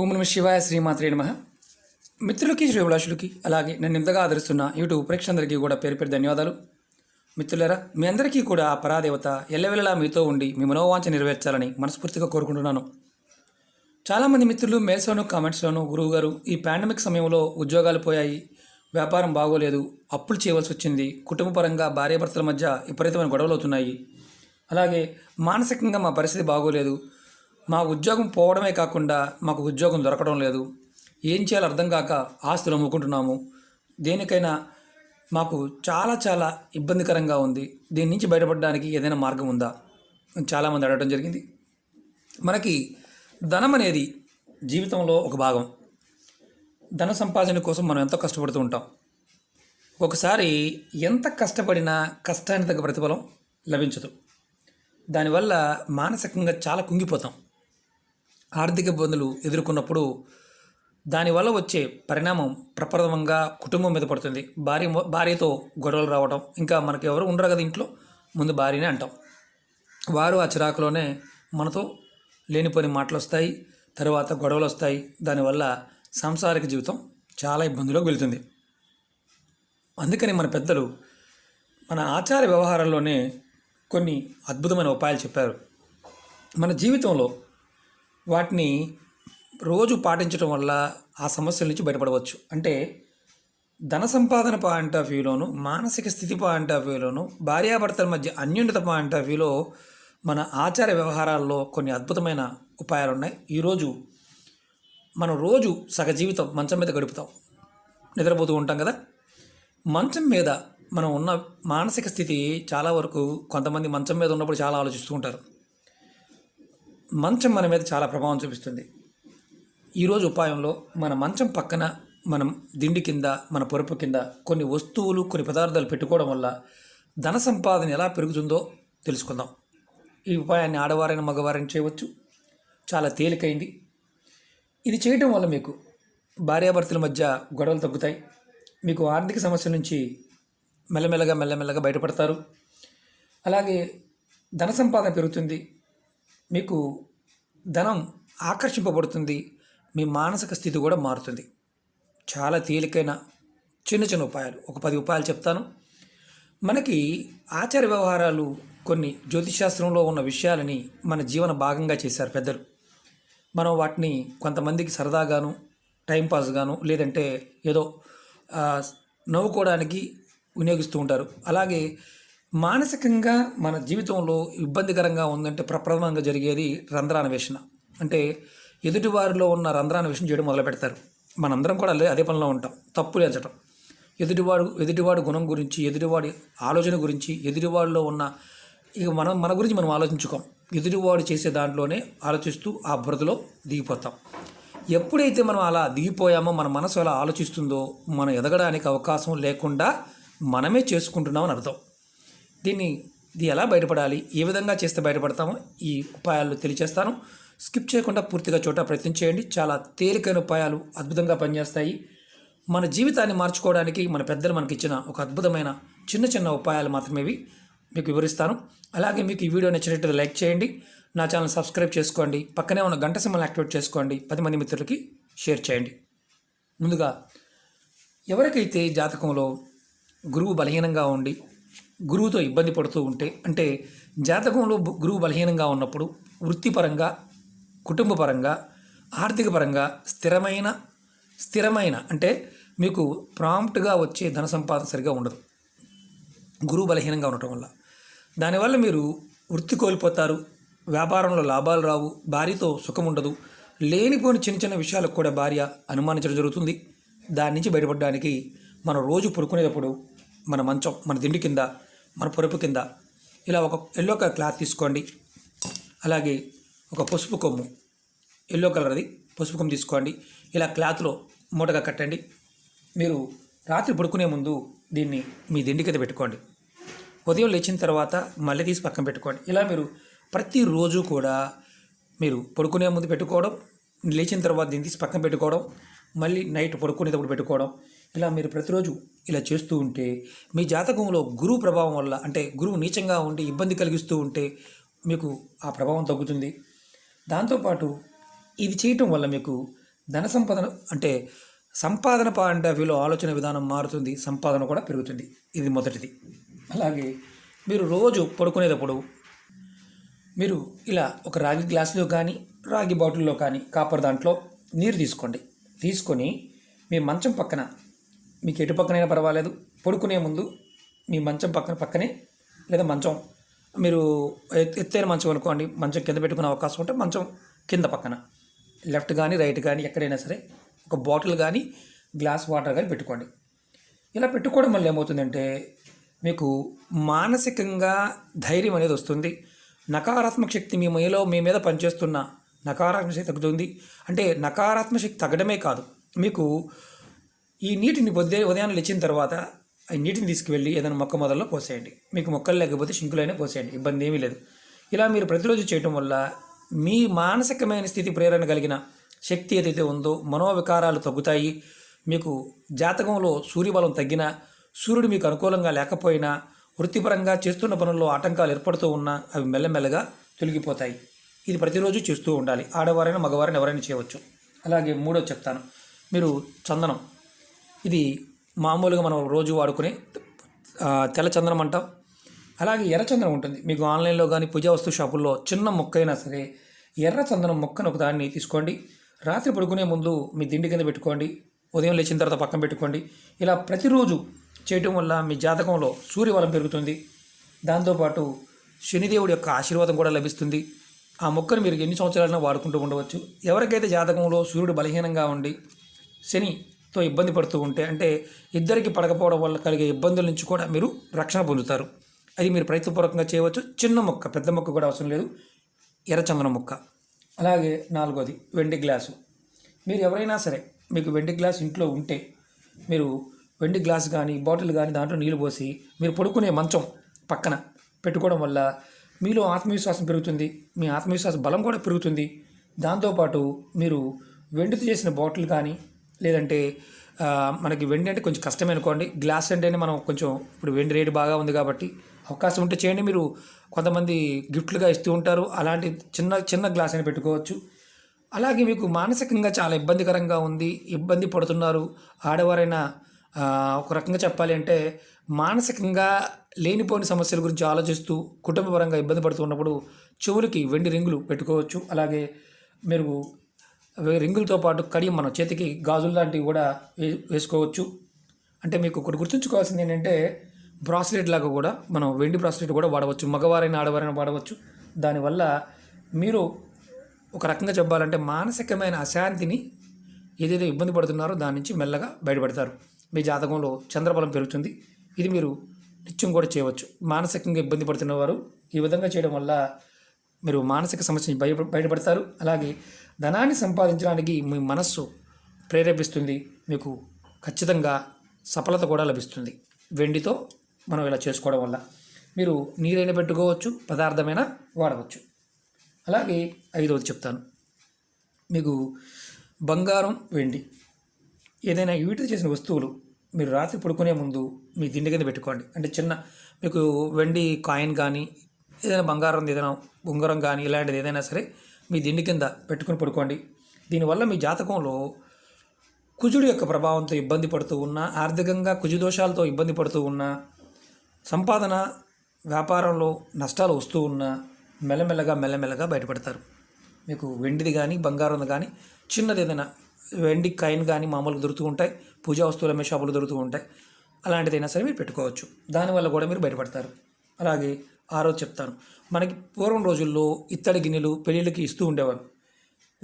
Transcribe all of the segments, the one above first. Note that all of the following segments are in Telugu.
ఓం నమ శివాయ శ్రీమాత్రే నమ. మిత్రులకి శ్రీభిలాషులకి అలాగే నన్ను ఇంతగా ఆదరిస్తున్న యూట్యూబ్ ప్రేక్షకులందరికీ కూడా పేరు పేరు ధన్యవాదాలు. మిత్రులరా మీ అందరికీ కూడా ఆ పరాదేవత ఎల్లవెల్లలా మీతో ఉండి మీ మనోవాంఛ నెరవేర్చాలని మనస్ఫూర్తిగా కోరుకుంటున్నాను. చాలామంది మిత్రులు మెయిల్స్లోను కామెంట్స్లోను గురువు గారు ఈ పాండమిక్ సమయంలో ఉద్యోగాలు పోయాయి వ్యాపారం బాగోలేదు అప్పులు చేయవలసి వచ్చింది కుటుంబపరంగా భార్యాభర్తల మధ్య విపరీతమైన గొడవలు అవుతున్నాయి. అలాగే మానసికంగా మా పరిస్థితి బాగోలేదు మా ఉద్యోగం పోవడమే కాకుండా మాకు ఉద్యోగం దొరకడం లేదు. ఏం చేయాలో అర్థం కాక ఆస్తులు అమ్ముకుంటున్నాము. దేనికైనా మాకు చాలా చాలా ఇబ్బందికరంగా ఉంది. దీని నుంచి బయటపడడానికి ఏదైనా మార్గం ఉందా? చాలామంది అడగడం జరిగింది. మనకి ధనం అనేది జీవితంలో ఒక భాగం. ధన సంపాదన కోసం మనం ఎంతో కష్టపడుతూ ఉంటాం. ఒకసారి ఎంత కష్టపడినా కష్టానికి తగ్గ ప్రతిఫలం లభించదు. దానివల్ల మానసికంగా చాలా కుంగిపోతాం. ఆర్థిక ఇబ్బందులు ఎదుర్కొన్నప్పుడు దానివల్ల వచ్చే పరిణామం ప్రప్రథమంగా కుటుంబం మీద పడుతుంది. భార్య భార్యతో గొడవలు రావడం ఇంకా మనకి ఎవరు ఉండరు కదా ఇంట్లో ముందు భార్యనే అంటాం. వారు ఆ చిరాకులోనే మనతో లేనిపోని మాటలు వస్తాయి తర్వాత గొడవలు వస్తాయి దానివల్ల సాంసారిక జీవితం చాలా ఇబ్బందులోకి వెళుతుంది. అందుకని మన పెద్దలు మన ఆచార వ్యవహారాల్లోనే కొన్ని అద్భుతమైన ఉపాయాలు చెప్పారు. మన జీవితంలో వాటిని రోజు పాటించడం వల్ల ఆ సమస్యల నుంచి బయటపడవచ్చు. అంటే ధన సంపాదన పాయింట్ ఆఫ్ వ్యూలోను మానసిక స్థితి పాయింట్ ఆఫ్ వ్యూలోను భార్యాభర్తల మధ్య అన్యూన్యత పాయింట్ ఆఫ్ వ్యూలో మన ఆచార వ్యవహారాల్లో కొన్ని అద్భుతమైన ఉపాయాలు ఉన్నాయి ఈరోజు మనం రోజు సగ జీవితం మంచం మీద గడుపుతాం. నిద్రపోతూ ఉంటాం కదా? మంచం మీద మనం ఉన్న మానసిక స్థితి చాలా వరకు కొంతమంది మంచం మీద ఉన్నప్పుడు చాలా ఆలోచిస్తూ ఉంటారు. మంచం మన మీద చాలా ప్రభావం చూపిస్తుంది. ఈరోజు ఉపాయంలో మన మంచం పక్కన మనం దిండి కింద మన పొరుపు కింద కొన్ని వస్తువులు కొన్ని పదార్థాలు పెట్టుకోవడం వల్ల ధన సంపాదన ఎలా పెరుగుతుందో తెలుసుకుందాం. ఈ ఉపాయాన్ని ఆడవారైన మగవారైన చేయవచ్చు. చాలా తేలికైంది. ఇది చేయటం వల్ల మీకు భార్యాభర్తల మధ్య గొడవలు తగ్గుతాయి. మీకు ఆర్థిక సమస్య నుంచి మెల్లమెల్లగా మెల్లమెల్లగా బయటపడతారు. అలాగే ధన సంపాదన పెరుగుతుంది. మీకు ధనం ఆకర్షింపబడుతుంది మీ మానసిక స్థితి కూడా మారుతుంది. చాలా తేలికైన చిన్న చిన్న ఉపాయాలు. ఒక పది ఉపాయాలు చెప్తాను. మనకి ఆచార వ్యవహారాలు కొన్ని జ్యోతిశాస్త్రంలో ఉన్న విషయాలని మన జీవన భాగంగా చేశారు పెద్దలు. మనం వాటిని కొంతమందికి సరదాగాను టైంపాస్గాను లేదంటే ఏదో నవ్వుకోవడానికి వినియోగిస్తూ ఉంటారు. అలాగే మానసికంగా మన జీవితంలో ఇబ్బందికరంగా ఉందంటే ప్రప్రథమంగా జరిగేది రంధ్రాన్వేషణ అంటే ఎదుటివారిలో ఉన్న రంధ్రాన్వేషణ చేయడం మొదలు పెడతారు. మనందరం కూడా అదే పనిలో ఉంటాం. తప్పులు ఎంచడం ఎదుటివాడు ఎదుటివాడి గుణం గురించి ఎదుటివాడి ఆలోచన గురించి ఎదుటివాడిలో ఉన్న ఇక మనం మన గురించి మనం ఆలోచించుకోం. ఎదుటివాడు చేసే దాంట్లోనే ఆలోచిస్తూ ఆ బురదలో దిగిపోతాం. ఎప్పుడైతే మనం అలా దిగిపోయామో మన మనసు అలా ఆలోచిస్తుందో మనం ఎదగడానికి అవకాశం లేకుండా మనమే చేసుకుంటున్నామని అర్థం. దీన్ని ఇది ఎలా బయటపడాలి? ఏ విధంగా చేస్తే బయటపడతామో ఈ ఉపాయాలు తెలియచేస్తాను. స్కిప్ చేయకుండా పూర్తిగా చోట ప్రయత్నం చేయండి. చాలా తేలికైన ఉపాయాలు అద్భుతంగా పనిచేస్తాయి. మన జీవితాన్ని మార్చుకోవడానికి మన పెద్దలు మనకి ఇచ్చిన ఒక అద్భుతమైన చిన్న చిన్న ఉపాయాలు మాత్రమేవి మీకు వివరిస్తాను. అలాగే మీకు ఈ వీడియో నచ్చినట్టు లైక్ చేయండి. నా ఛానల్ సబ్స్క్రైబ్ చేసుకోండి. పక్కనే ఉన్న గంట సింబల్ యాక్టివేట్ చేసుకోండి. పది మంది మిత్రులకి షేర్ చేయండి. ముందుగా ఎవరికైతే జాతకంలో గురువు బలహీనంగా ఉండి గురువుతో ఇబ్బంది పడుతూ ఉంటే అంటే జాతకంలో గురువు బలహీనంగా ఉన్నప్పుడు వృత్తిపరంగా కుటుంబపరంగా ఆర్థిక పరంగా స్థిరమైన స్థిరమైన అంటే మీకు ప్రాంప్ట్గా వచ్చే ధన సంపాదన సరిగా ఉండదు. గురువు బలహీనంగా ఉండటం వల్ల. దానివల్ల మీరు వృత్తి కోల్పోతారు వ్యాపారంలో లాభాలు రావు భార్యతో సుఖం ఉండదు లేనిపోని చిన్న చిన్న విషయాలకు కూడా భార్య అనుమానించడం జరుగుతుంది. దాని నుంచి బయటపడడానికి మనం రోజు పడుకునేటప్పుడు మన మంచం మన దిండి కింద మన పొరుపు కింద. ఇలా ఒక ఎల్లో కలర్ క్లాత్ తీసుకోండి. అలాగే ఒక పసుపు కొమ్ము. ఎల్లో కలర్ది పసుపు కొమ్ము తీసుకోండి. ఇలా క్లాత్లో మూటగా కట్టండి. మీరు రాత్రి పడుకునే ముందు దీన్ని మీ దిండి కింద పెట్టుకోండి. ఉదయం లేచిన తర్వాత మళ్ళీ తీసి పక్కన పెట్టుకోండి. ఇలా మీరు ప్రతిరోజు కూడా మీరు పడుకునే ముందు పెట్టుకోవడం లేచిన తర్వాత దీన్ని తీసి పక్కన పెట్టుకోవడం మళ్ళీ నైట్ పడుకునేటప్పుడు పెట్టుకోవడం ఇలా మీరు ప్రతిరోజు ఇలా చేస్తూ ఉంటే మీ జాతకంలో గురువు ప్రభావం వల్ల అంటే గురువు నీచంగా ఉండి ఇబ్బంది కలిగిస్తూ ఉంటే మీకు ఆ ప్రభావం తగ్గుతుంది. దాంతోపాటు ఇది చేయటం వల్ల మీకు ధన సంపాదన అంటే సంపాదన పాండవ్యలో ఆలోచన విధానం మారుతుంది సంపాదన కూడా పెరుగుతుంది. ఇది మొదటిది. అలాగే మీరు రోజు పడుకునేటప్పుడు మీరు ఇలా ఒక రాగి గ్లాసులో కానీ రాగి బాటిల్లో కానీ కాపర్ దాంట్లో నీరు తీసుకోండి. తీసుకొని మీ మంచం పక్కన మీకు ఎటు పక్కనైనా పర్వాలేదు. పడుకునే ముందు మీ మంచం పక్కన పక్కనే లేదా మంచం మీరు ఎత్తైన మంచం అనుకోండి. మంచం కింద పెట్టుకునే అవకాశం ఉంటే మంచం కింద పక్కన. లెఫ్ట్ కానీ రైట్ కానీ ఎక్కడైనా సరే ఒక బాటిల్ కానీ గ్లాస్ వాటర్ కానీ పెట్టుకోండి. ఇలా పెట్టుకోవడం వల్ల ఏమవుతుందంటే మీకు మానసికంగా ధైర్యం అనేది వస్తుంది. నకారాత్మక శక్తి మీ మీలో మీ మీద పనిచేస్తున్న నకారాత్మక శక్తి తగ్గుతుంది. అంటే నకారాత్మక శక్తి తగ్గడమే కాదు. మీకు ఈ నీటిని ఉదయం ఉదయాన్నే లేచిన తర్వాత ఈ నీటిని తీసుకువెళ్ళి ఏదైనా మొక్క మొదల్లో పోసేయండి. మీకు మొక్కలు లేకపోతే షింకులైనా పోసేయండి. ఇబ్బంది ఏమీ లేదు. ఇలా మీరు ప్రతిరోజు చేయటం వల్ల మీ మానసికమైన స్థితి ప్రేరణ కలిగిన శక్తి ఏదైతే ఉందో మనోవికారాలు తగ్గుతాయి. మీకు జాతకంలో సూర్యబలం తగ్గినా సూర్యుడు మీకు అనుకూలంగా లేకపోయినా వృత్తిపరంగా చేస్తున్న పనుల్లో ఆటంకాలు ఏర్పడుతూ ఉన్నా అవి మెల్లమెల్లగా తొలగిపోతాయి. ఇది ప్రతిరోజు చేస్తూ ఉండాలి. ఆడవారైనా మగవారైనా ఎవరైనా చేయవచ్చు. అలాగే మూడో చెప్తాను. మీరు చందనం. ఇది మామూలుగా మనం రోజు వాడుకునే తెల్లచందనం తెల్ల చందనం అంటాం. అలాగే ఎర్ర చందనం ఉంటుంది. మీకు ఆన్లైన్లో కానీ పూజా వస్తు షాపుల్లో చిన్న మొక్క అయినా సరే ఎర్ర చందనం మొక్కను ఒక దాన్ని తీసుకోండి. రాత్రి పడుకునే ముందు మీ దిండి కింద పెట్టుకోండి. ఉదయం లేచిన తర్వాత పక్కన పెట్టుకోండి. ఇలా ప్రతిరోజు చేయటం వల్ల మీ జాతకంలో సూర్యబలం పెరుగుతుంది. దాంతోపాటు శనిదేవుడి యొక్క ఆశీర్వాదం కూడా లభిస్తుంది. ఆ మొక్కను మీరు ఎన్ని సంవత్సరాలైనా వాడుకుంటూ ఉండవచ్చు. ఎవరికైతే జాతకంలో సూర్యుడు బలహీనంగా ఉండి శని తో ఇబ్బంది పడుతూ ఉంటే అంటే ఇద్దరికి పడకపోవడం వల్ల కలిగే ఇబ్బందుల నుంచి కూడా మీరు రక్షణ పొందుతారు. అది మీరు ప్రయత్నపూర్వకంగా చేయవచ్చు. చిన్న మొక్క పెద్ద మొక్క కూడా అవసరం లేదు. ఎర్రచందనం మొక్క. అలాగే నాలుగోది వెండి గ్లాసు. మీరు ఎవరైనా సరే మీకు వెండి గ్లాస్ ఇంట్లో ఉంటే మీరు వెండి గ్లాస్ కానీ బాటిల్ కానీ దాంట్లో నీళ్ళు పోసి మీరు పడుకునే మంచం పక్కన పెట్టుకోవడం వల్ల మీలో ఆత్మవిశ్వాసం పెరుగుతుంది. మీ ఆత్మవిశ్వాస బలం కూడా పెరుగుతుంది. దాంతోపాటు మీరు వెండితో చేసిన బాటిల్ కానీ లేదంటే మనకి వెండి అంటే కొంచెం కష్టమే అనుకోండి. గ్లాస్ అంటేనే మనం కొంచెం ఇప్పుడు వెండి రేటు బాగా ఉంది కాబట్టి అవకాశం ఉంటే చేయండి. మీరు కొంతమంది గిఫ్ట్లుగా ఇస్తూ ఉంటారు. అలాంటి చిన్న చిన్న గ్లాస్ అని పెట్టుకోవచ్చు. అలాగే మీకు మానసికంగా చాలా ఇబ్బందికరంగా ఉంది. ఇబ్బంది పడుతున్నారు. ఆడవారైనా ఒక రకంగా చెప్పాలి అంటే మానసికంగా లేనిపోని సమస్యల గురించి ఆలోచిస్తూ కుటుంబపరంగా ఇబ్బంది పడుతున్నప్పుడు చెవులకి వెండి రింగులు పెట్టుకోవచ్చు. అలాగే మీరు రింగులతో పాటు కడియం మనం చేతికి గాజులు లాంటివి కూడా వే వేసుకోవచ్చు. అంటే మీకు ఒకటి గుర్తుంచుకోవాల్సింది ఏంటంటే బ్రాస్లెట్ లాగా కూడా మనం వెండి బ్రాస్లెట్ కూడా వాడవచ్చు మగవారైనా ఆడవారైనా వాడవచ్చు. దానివల్ల మీరు ఒక రకంగా చెప్పాలంటే మానసికమైన అశాంతిని ఏదైతే ఇబ్బంది పడుతున్నారో దాని నుంచి మెల్లగా బయటపడతారు. మీ జాతకంలో చంద్రబలం పెరుగుతుంది. ఇది మీరు నిత్యం కూడా చేయవచ్చు. మానసికంగా ఇబ్బంది పడుతున్నవారు ఈ విధంగా చేయడం వల్ల మీరు మానసిక సమస్య బయ బయటపడతారు. అలాగే ధనాన్ని సంపాదించడానికి మీ మనస్సు ప్రేరేపిస్తుంది. మీకు ఖచ్చితంగా సఫలత కూడా లభిస్తుంది. వెండితో మనం ఇలా చేసుకోవడం వల్ల మీరు నీరైనా పెట్టుకోవచ్చు పదార్థమైన వాడవచ్చు. అలాగే ఐదవది చెప్తాను. మీకు బంగారం వెండి ఏదైనా వీటితో చేసిన వస్తువులు మీరు రాత్రి పడుకునే ముందు మీ దిండి కింద పెట్టుకోండి. అంటే చిన్న మీకు వెండి కాయిన్ కానీ ఏదైనా బంగారం ఏదైనా ఉంగరం కానీ ఇలాంటిది ఏదైనా సరే మీ దిండి కింద పెట్టుకుని పడుకోండి. దీనివల్ల మీ జాతకంలో కుజుడు యొక్క ప్రభావంతో ఇబ్బంది పడుతూ ఉన్నా ఆర్థికంగా కుజు దోషాలతో ఇబ్బంది పడుతూ ఉన్నా సంపాదన వ్యాపారంలో నష్టాలు వస్తూ ఉన్నా మెల్లమెల్లగా మెల్లమెల్లగా బయటపడతారు. మీకు వెండిది కానీ బంగారం కానీ చిన్నది ఏదైనా వెండి కాయిన్ కానీ మామూలుగా దొరుకుతూ ఉంటాయి. పూజా వస్తువులు అమ్మే షాపులు దొరుకుతూ ఉంటాయి. అలాంటిదైనా సరే మీరు పెట్టుకోవచ్చు. దానివల్ల కూడా మీరు బయటపడతారు. అలాగే ఆరోజు చెప్తాను. మనకి పూర్వం రోజుల్లో ఇత్తడి గిన్నెలు పెళ్ళిళ్ళకి ఇస్తూ ఉండేవారు.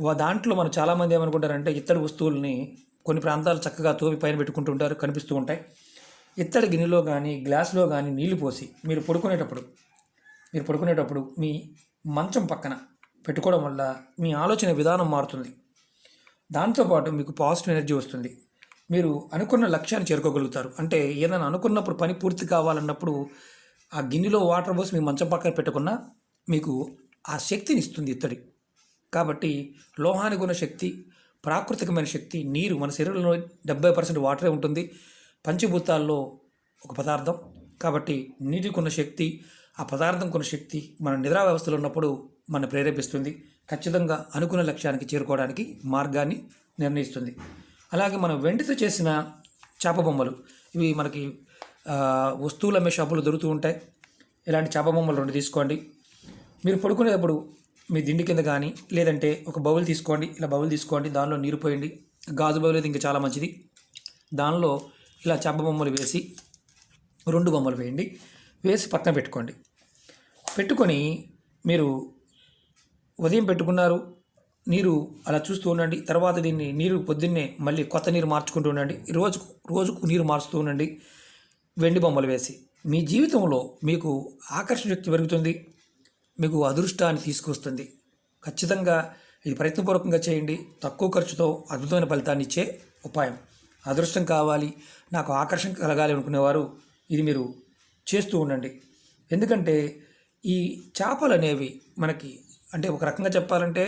వా- దాంట్లో మనం చాలామంది ఏమనుకుంటారంటే ఇత్తడి వస్తువుల్ని కొన్ని ప్రాంతాలు చక్కగా తోవి పైన పెట్టుకుంటుంటారు కనిపిస్తూ ఉంటాయి. ఇత్తడి గిన్నెలో కానీ గ్లాస్లో కానీ నీళ్ళు పోసి మీరు పడుకునేటప్పుడు మీరు పడుకునేటప్పుడు మీ మంచం పక్కన పెట్టుకోవడం వల్ల మీ ఆలోచన విధానం మారుతుంది. దాంతోపాటు మీకు పాజిటివ్ ఎనర్జీ వస్తుంది. మీరు అనుకున్న లక్ష్యాన్ని చేరుకోగలుగుతారు. అంటే ఏదైనా అనుకున్నప్పుడు పని పూర్తి కావాలన్నప్పుడు ఆ గిన్నెలో వాటర్ పోసి మీ మంచం పక్కన పెట్టుకున్నా మీకు ఆ శక్తిని ఇస్తుంది ఇత్తడి. కాబట్టి లోహానికి ఉన్న శక్తి ప్రాకృతికమైన శక్తి నీరు మన శరీరంలో డెబ్బై పర్సెంట్ వాటరే ఉంటుంది. పంచభూతాల్లో ఒక పదార్థం. కాబట్టి నీటికి ఉన్న శక్తి ఆ పదార్థంకు ఉన్న శక్తి మన నిద్రా వ్యవస్థలో ఉన్నప్పుడు మన ప్రేరేపిస్తుంది. ఖచ్చితంగా అనుకున్న లక్ష్యానికి చేరుకోవడానికి మార్గాన్ని నిర్ణయిస్తుంది. అలాగే మనం వెండితో చేసిన చేప బొమ్మలు ఇవి మనకి వస్తువులు అమ్మే షాపులు దొరుకుతూ ఉంటాయి. ఇలాంటి చేప బొమ్మలు రెండు తీసుకోండి. మీరు పడుకునేటప్పుడు మీ దిండి కింద కానీ లేదంటే ఒక బౌల్ తీసుకోండి ఇలా బౌల్ తీసుకోండి దానిలో నీరు పోయండి. గాజు బౌల్ అయితే ఇంకా చాలా మంచిది. దానిలో ఇలా చేప బొమ్మలు వేసి రెండు బొమ్మలు వేయండి. వేసి పక్కన పెట్టుకోండి. పెట్టుకొని మీరు ఉదయం పెట్టుకున్నారు నీరు అలా చూస్తూ ఉండండి. తర్వాత దీన్ని నీరు పొద్దున్నే మళ్ళీ కొత్త నీరు మార్చుకుంటూ ఉండండి. రోజుకు రోజుకు నీరు మార్చుతూ ఉండండి. వెండి బొమ్మలు వేసి మీ జీవితంలో మీకు ఆకర్షణ శక్తి పెరుగుతుంది మీకు అదృష్టాన్ని తీసుకొస్తుంది ఖచ్చితంగా ఇది ప్రయత్నపూర్వకంగా చేయండి. తక్కువ ఖర్చుతో అద్భుతమైన ఫలితాన్ని ఇచ్చే ఉపాయం. అదృష్టం కావాలి నాకు ఆకర్షణ కలగాలి అనుకునేవారు ఇది మీరు చేస్తూ ఉండండి. ఎందుకంటే ఈ చేపలు అనేవి మనకి అంటే ఒక రకంగా చెప్పాలంటే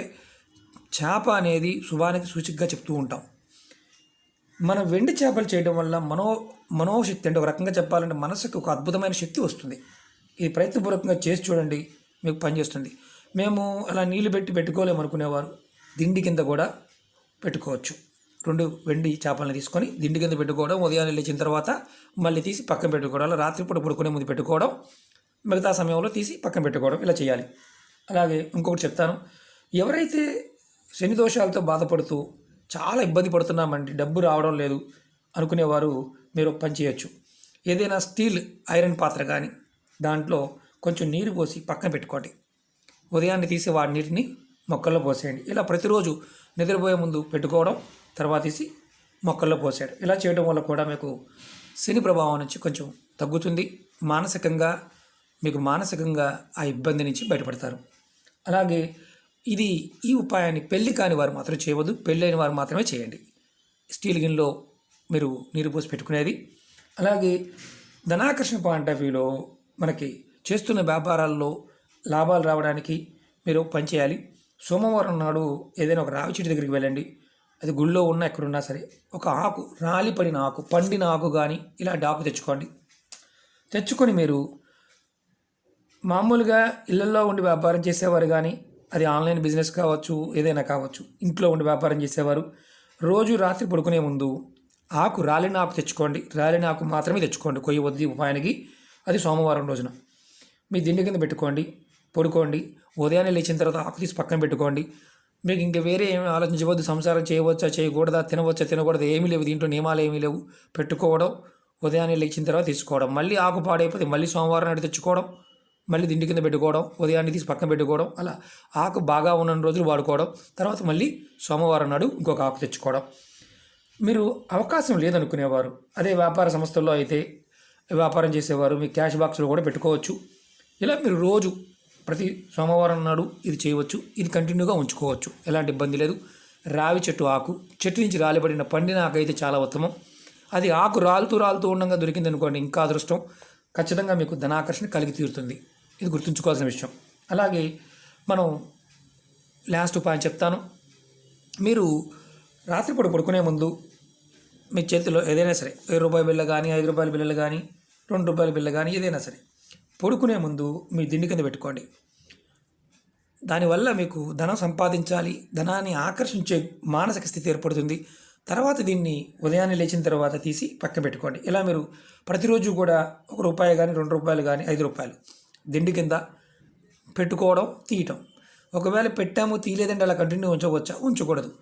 చేప అనేది శుభానికి సూచికగా చెప్తూ ఉంటాం. మనం వెండి చేపలు చేయడం వల్ల మనో మనోశక్తి అంటే ఒక రకంగా చెప్పాలంటే మనసుకు ఒక అద్భుతమైన శక్తి వస్తుంది. ఇది ప్రయత్నపూర్వకంగా చేసి చూడండి మీకు పనిచేస్తుంది మేము అలా నీళ్ళు పెట్టి పెట్టుకోలేము అనుకునేవారు. దిండి కింద కూడా పెట్టుకోవచ్చు. రెండు వెండి చేపలను తీసుకొని దిండి కింద పెట్టుకోవడం ఉదయాన్నే లేచిన తర్వాత మళ్ళీ తీసి పక్కన పెట్టుకోవడం అలా రాత్రిపూట పడుకునే ముందు పెట్టుకోవడం మిగతా సమయంలో తీసి పక్కన పెట్టుకోవడం ఇలా చేయాలి. అలాగే ఇంకొకటి చెప్తాను. ఎవరైతే శని దోషాలతో బాధపడుతూ చాలా ఇబ్బంది పడుతున్నామండి. డబ్బు రావడం లేదు అనుకునేవారు మీరు పని చేయొచ్చు. ఏదైనా స్టీల్ ఐరన్ పాత్ర కానీ దాంట్లో కొంచెం నీరు పోసి పక్కన పెట్టుకోండి. ఉదయాన్నే తీసి వాడి నీటిని మొక్కల్లో పోసేయండి. ఇలా ప్రతిరోజు నిద్రపోయే ముందు పెట్టుకోవడం తర్వాత తీసి మొక్కల్లో పోసేయడం. ఇలా చేయడం వల్ల కూడా మీకు శని ప్రభావం నుంచి కొంచెం తగ్గుతుంది. మానసికంగా మీకు మానసికంగా ఆ ఇబ్బంది నుంచి బయటపడతారు. అలాగే ఇది ఈ ఉపాయాన్ని పెళ్ళి కాని వారు మాత్రం చేయవద్దు పెళ్ళైన వారు మాత్రమే చేయండి. స్టీల్ గిన్నెలో మీరు నీరు పోసి పెట్టుకునేది. అలాగే ధనాకర్షణ పాయింట్ ఆఫ్ వ్యూలో మనకి చేస్తున్న వ్యాపారాల్లో లాభాలు రావడానికి మీరు పనిచేయాలి పని చేయాలి. సోమవారం నాడు ఏదైనా ఒక రావి చెట్టు దగ్గరికి వెళ్ళండి. అది గుళ్ళో ఉన్నా ఎక్కడున్నా సరే ఒక ఆకు రాలిపడిన ఆకు పండిన ఆకు కానీ ఇలాంటి ఆకు తెచ్చుకోండి. తెచ్చుకొని మీరు మామూలుగా ఇళ్ళలో ఉండి వ్యాపారం చేసేవారు కానీ అది ఆన్లైన్ బిజినెస్ కావచ్చు ఏదైనా కావచ్చు ఇంట్లో ఉండి వ్యాపారం చేసేవారు. రోజు రాత్రి పడుకునే ముందు ఆకు రాలిన ఆకు తెచ్చుకోండి రాలిన ఆకు మాత్రమే తెచ్చుకోండి కొయ్యి వద్ది ఉపాయానికి. అది సోమవారం రోజున. మీ దిండి కింద పెట్టుకోండి పడుకోండి ఉదయాన్నే లేచిన తర్వాత ఆకు తీసి పక్కన పెట్టుకోండి. మీకు ఇంక వేరే ఏమి ఆలోచించవద్దు సంసారం చేయవచ్చా చేయకూడదా తినవచ్చా తినకూడదా ఏమీ లేవు. దీంట్లో నియమాలు ఏమీ లేవు. పెట్టుకోవడం ఉదయాన్నే లేచిన తర్వాత తీసుకోవడం. మళ్ళీ ఆకు పాడైపోతే మళ్ళీ సోమవారం నాడు తెచ్చుకోవడం. మళ్ళీ దిండి కింద పెట్టుకోవడం ఉదయాన్నే తీసి పక్కన పెట్టుకోవడం అలా ఆకు బాగా ఉన్న రోజులు వాడుకోవడం తర్వాత మళ్ళీ సోమవారం నాడు ఇంకొక ఆకు తెచ్చుకోవడం. మీరు అవకాశం లేదనుకునేవారు. అదే వ్యాపార సంస్థల్లో అయితే వ్యాపారం చేసేవారు మీ క్యాష్ బాక్స్లో కూడా పెట్టుకోవచ్చు. ఇలా మీరు రోజు ప్రతి సోమవారం నాడు ఇది చేయవచ్చు ఇది కంటిన్యూగా ఉంచుకోవచ్చు. ఎలాంటి ఇబ్బంది లేదు. రావి చెట్టు ఆకు చెట్టు నుంచి రాలిపడిన పండిన ఆకు అయితే చాలా ఉత్తమం. అది ఆకు రాలుతూ రాలుతూ ఉండగా దొరికింది అనుకోండి ఇంకా అదృష్టం ఖచ్చితంగా మీకు ధనాకర్షణ కలిగి తీరుతుంది. ఇది గుర్తుంచుకోవాల్సిన విషయం. అలాగే మనం లాస్ట్ ఉపాయం చెప్తాను. మీరు రాత్రిపూట పడుకునే ముందు మీ చేతిలో ఏదైనా సరే వెయ్యి రూపాయల బిల్ల కానీ ఐదు రూపాయల బిల్లలు కానీ రెండు రూపాయల బిల్ల కానీ ఏదైనా సరే పడుకునే ముందు మీ దిండి కింద పెట్టుకోండి. దానివల్ల మీకు ధనం సంపాదించాలి ధనాన్ని ఆకర్షించే మానసిక స్థితి ఏర్పడుతుంది. తర్వాత దీన్ని ఉదయాన్నే లేచిన తర్వాత తీసి పక్కన పెట్టుకోండి. ఇలా మీరు ప్రతిరోజు కూడా ఒక రూపాయి కానీ రెండు రూపాయలు కానీ ఐదు రూపాయలు దిండి కింద పెట్టుకోవడం తీయటం. ఒకవేళ పెట్టాము తీయలేదంటే అలా కంటిన్యూ ఉంచవచ్చా? ఉంచకూడదు.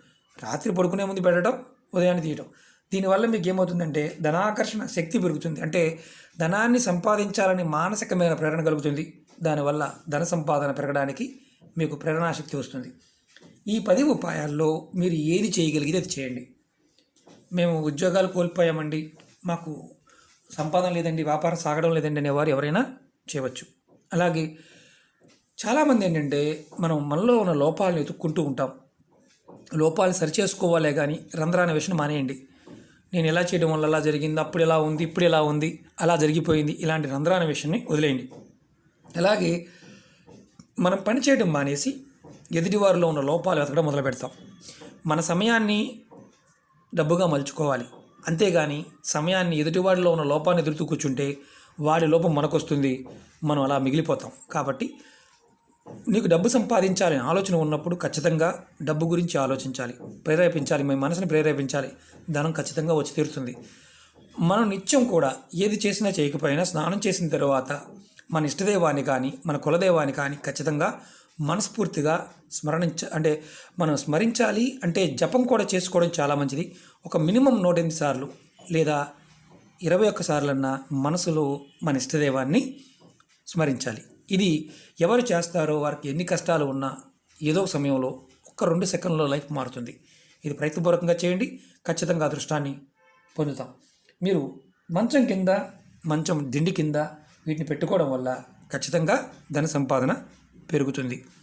రాత్రి పడుకునే ముందు పెట్టడం ఉదయాన్నే తీయటం. దీనివల్ల మీకు ఏమవుతుందంటే ధనాకర్షణ శక్తి పెరుగుతుంది. అంటే ధనాన్ని సంపాదించాలని మానసికమైన ప్రేరణ కలుగుతుంది. దానివల్ల ధన సంపాదన పెరగడానికి మీకు ప్రేరణాశక్తి వస్తుంది. ఈ పది ఉపాయాల్లో మీరు ఏది చేయగలిగితే అది చేయండి. మేము ఉద్యోగాలు కోల్పోయామండి. మాకు సంపాదన లేదండి వ్యాపారం సాగడం లేదండి అనేవారు ఎవరైనా చేయవచ్చు. అలాగే చాలామంది ఏంటంటే మనం మనలో ఉన్న లోపాలను వెతుక్కుంటూ ఉంటాం. లోపాలు సరిచేసుకోవాలే కానీ రంధ్రాన విషయం మానేయండి. నేను ఎలా చేయడం వల్ల అలా జరిగింది అప్పుడు ఎలా ఉంది ఇప్పుడు ఎలా ఉంది అలా జరిగిపోయింది ఇలాంటి రంధ్రాన విషయాన్ని వదిలేయండి. అలాగే మనం పని చేయడం మానేసి ఎదుటివారిలో ఉన్న లోపాలు వెతకడం మొదలు పెడతాం. మన సమయాన్ని డబ్బుగా మలుచుకోవాలి. అంతేగాని సమయాన్ని ఎదుటివాడిలో ఉన్న లోపాన్ని ఎదురుతూ కూర్చుంటే వాడి లోపం మనకొస్తుంది. మనం అలా మిగిలిపోతాం. కాబట్టి నీకు డబ్బు సంపాదించాలని ఆలోచన ఉన్నప్పుడు ఖచ్చితంగా డబ్బు గురించి ఆలోచించాలి. ప్రేరేపించాలి. మీ మనసుని ప్రేరేపించాలి. ధనం ఖచ్చితంగా వచ్చి తీరుతుంది. మనం నిత్యం కూడా ఏది చేసినా చేయకపోయినా స్నానం చేసిన తర్వాత మన ఇష్టదైవాన్ని కానీ మన కులదైవాన్ని కానీ ఖచ్చితంగా మనస్ఫూర్తిగా స్మరణించ అంటే మనం స్మరించాలి అంటే జపం కూడా చేసుకోవడం చాలా మంచిది. ఒక మినిమం నూట ఎనిమిది సార్లు లేదా ఇరవై ఒక్క సార్లన్నా మనసులో మన ఇష్టదేవాన్ని స్మరించాలి. ఇది ఎవరు చేస్తారో వారికి ఎన్ని కష్టాలు ఉన్నా ఏదో ఒక సమయంలో ఒక్క రెండు సెకండ్లో లైఫ్ మారుతుంది. ఇది ప్రయత్నపూర్వకంగా చేయండి. ఖచ్చితంగా అదృష్టాన్ని పొందుతాం. మీరు మంచం కింద మంచం దిండి కింద వీటిని పెట్టుకోవడం వల్ల ఖచ్చితంగా ధన సంపాదన పెరుగుతుంది.